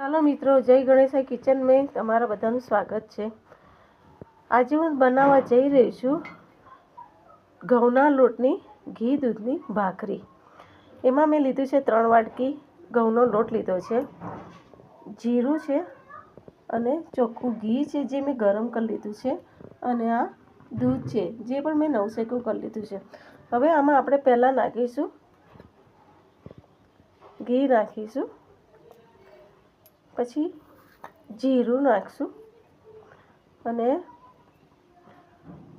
ચાલો મિત્રો, જય ગણેશાઈ કિચન મેં તમારા બધાનું સ્વાગત છે. આજે હું બનાવવા જઈ રહી છું ઘઉંના લોટની, ઘી, દૂધની ભાખરી. એમાં મેં લીધું છે ત્રણ વાટકી ઘઉંનો લોટ લીધો છે. જીરું છે અને ચોખ્ખું ઘી છે જે મેં ગરમ કરી લીધું છે અને આ દૂધ છે જે પણ મેં નવસેકું કરી લીધું છે. હવે આમાં આપણે પહેલાં નાખીશું, ઘી નાખીશું. પછી જીરું નાખશું અને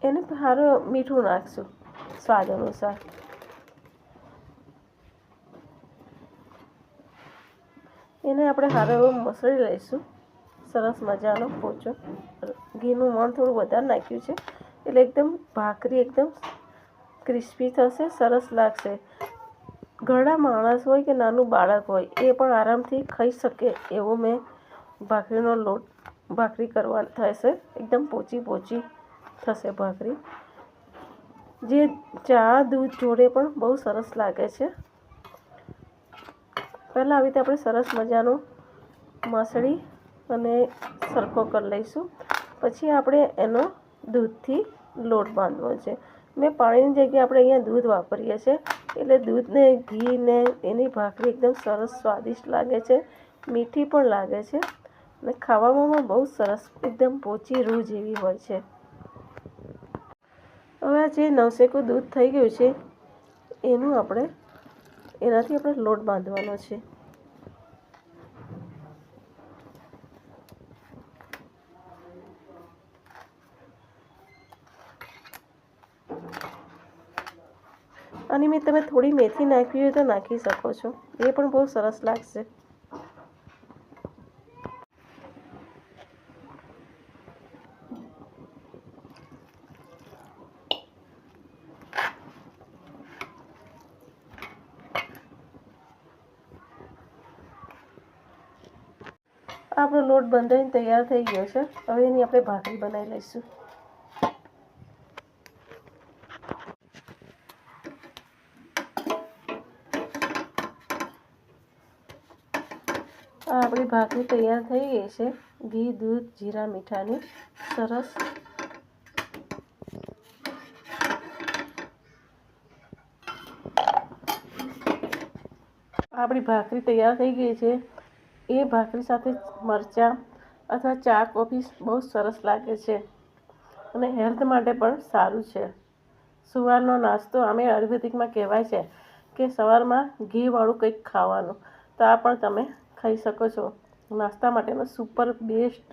એને સારું મીઠું નાખશું સ્વાદ અનુસાર. એને આપણે સારો એવો મસળી લઈશું. સરસ મજાનો પોચો. ઘીનું મણ થોડું વધારે નાખ્યું છે. એટલે એકદમ ભાખરી એકદમ ક્રિસ્પી થશે, સરસ લાગશે. ઘણા માણસ હોય કે નાનું બાળક હોય, એ પણ આરામથી ખાઈ શકે એવો મેં ભાખરીનો લોટ, ભાખરી કરવા થશે એકદમ પોચી પોચી થશે ભાખરી. જે ચા, દૂધ, જોડે પણ બહુ સરસ લાગે છે. પહેલાં આવી રીતે આપણે સરસ મજાનો મસળી અને સરખો કરી લઈશું. પછી આપણે એનો દૂધથી લોટ બાંધવો છે. મેં પાણીની જગ્યાએ આપણે અહીંયા દૂધ વાપરીએ છીએ. એટલે દૂધને, ઘીને, એની ભાખરી એકદમ સરસ સ્વાદિષ્ટ લાગે છે. મીઠી પણ લાગે છે. અને ખાવામાં બહુ સરસ એકદમ પોચી રૂ જેવી હોય છે. હવે આ જે નવસેકું દૂધ થઈ ગયું છે, એનું આપણે, એનાથી આપણે લોટ બાંધવાનો છે. અને મેં તમે થોડી મેથી નાખવી હોય તો નાખી શકો છો. એ પણ બહુ સરસ લાગશે. આપણો લોટ બંધાઈને તૈયાર થઈ ગયો છે. હવે એની આપણે ભાખરી બનાવી લઈશું. આપણી ભાખરી તૈયાર થઈ ગઈ છે. ઘી, દૂધ, જીરા, મીઠાની. સરસ. આપણી ભાખરી તૈયાર થઈ ગઈ છે. એ ભાખરી સાથે મરચાં અથવા ચા કોફી બહુ સરસ લાગે છે અને હેલ્થ માટે પણ સારું છે. સવારનો નાસ્તો અમે આયુર્વેદિકમાં કહેવાય છે કે સવારમાં ઘીવાળું કંઈક ખાવાનું, તો આ પણ તમે ખાઈ શકો છો. નાસ્તા માટેનો સુપર બેસ્ટ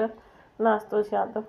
નાસ્તો છે આ તો.